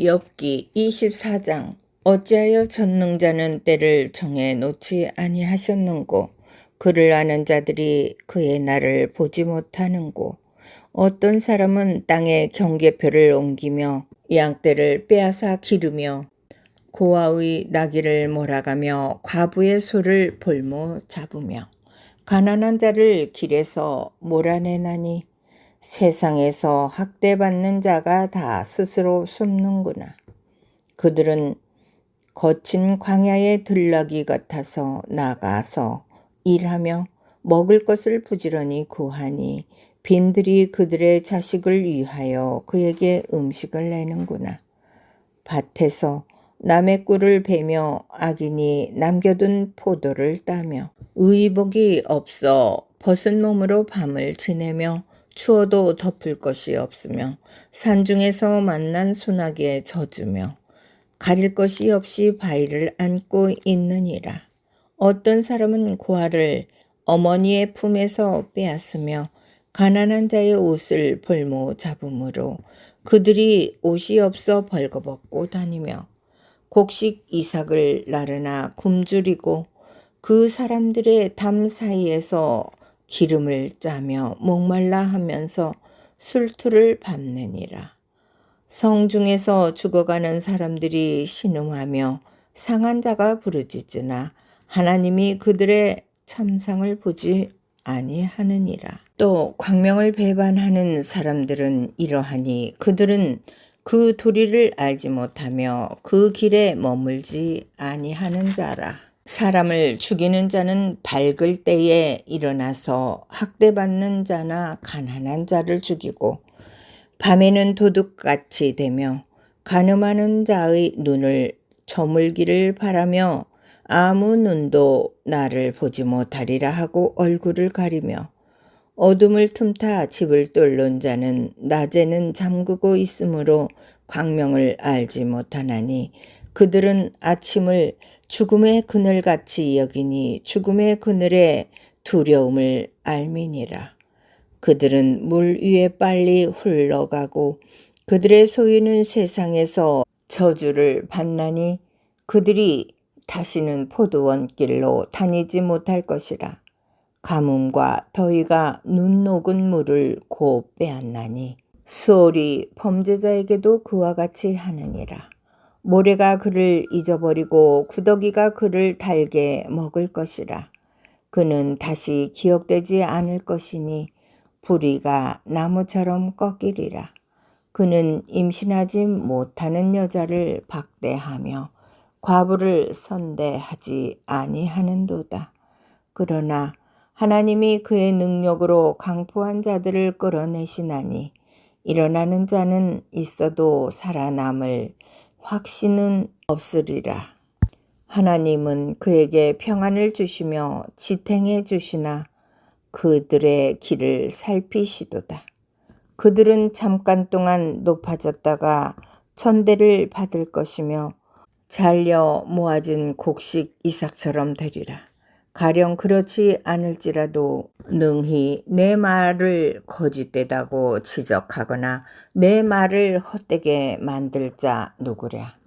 엽기 24장. 어찌하여 전능자는 때를 정해 놓지 아니하셨는고? 그를 아는 자들이 그의 날을 보지 못하는고? 어떤 사람은 땅에 경계표를 옮기며 양떼를 빼앗아 기르며 고아의 나귀를 몰아가며 과부의 소를 볼모 잡으며 가난한 자를 길에서 몰아내나니 세상에서 학대받는 자가 다 스스로 숨는구나. 그들은 거친 광야의 들락이 같아서 나가서 일하며 먹을 것을 부지런히 구하니 빈들이 그들의 자식을 위하여 그에게 음식을 내는구나. 밭에서 남의 꿀을 베며 악인이 남겨둔 포도를 따며 의복이 없어 벗은 몸으로 밤을 지내며 추워도 덮을 것이 없으며 산중에서 만난 소나기에 젖으며 가릴 것이 없이 바위를 안고 있느니라. 어떤 사람은 고아를 어머니의 품에서 빼앗으며 가난한 자의 옷을 볼모 잡음으로 그들이 옷이 없어 벌거벗고 다니며 곡식 이삭을 나르나 굶주리고 그 사람들의 담 사이에서 기름을 짜며 목말라 하면서 술투를 밟느니라. 성 중에서 죽어가는 사람들이 신음하며 상한 자가 부르짖으나 하나님이 그들의 참상을 보지 아니하느니라. 또 광명을 배반하는 사람들은 이러하니 그들은 그 도리를 알지 못하며 그 길에 머물지 아니하는 자라. 사람을 죽이는 자는 밝을 때에 일어나서 학대받는 자나 가난한 자를 죽이고 밤에는 도둑같이 되며 가늠하는 자의 눈을 저물기를 바라며 아무 눈도 나를 보지 못하리라 하고 얼굴을 가리며 어둠을 틈타 집을 뚫는 자는 낮에는 잠그고 있으므로 광명을 알지 못하나니 그들은 아침을 죽음의 그늘같이 여기니 죽음의 그늘에 두려움을 알미니라. 그들은 물 위에 빨리 흘러가고 그들의 소유는 세상에서 저주를 받나니 그들이 다시는 포도원 길로 다니지 못할 것이라. 가뭄과 더위가 눈 녹은 물을 고 빼앗나니 수월이 범죄자에게도 그와 같이 하느니라. 모래가 그를 잊어버리고 구더기가 그를 달게 먹을 것이라. 그는 다시 기억되지 않을 것이니 부리가 나무처럼 꺾이리라. 그는 임신하지 못하는 여자를 박대하며 과부를 선대하지 아니하는도다. 그러나 하나님이 그의 능력으로 강포한 자들을 끌어내시나니 일어나는 자는 있어도 살아남을 확신은 없으리라. 하나님은 그에게 평안을 주시며 지탱해 주시나 그들의 길을 살피시도다. 그들은 잠깐 동안 높아졌다가 천대를 받을 것이며 잘려 모아진 곡식 이삭처럼 되리라. 가령 그렇지 않을지라도 능히 내 말을 거짓되다고 지적하거나 내 말을 헛되게 만들 자 누구랴.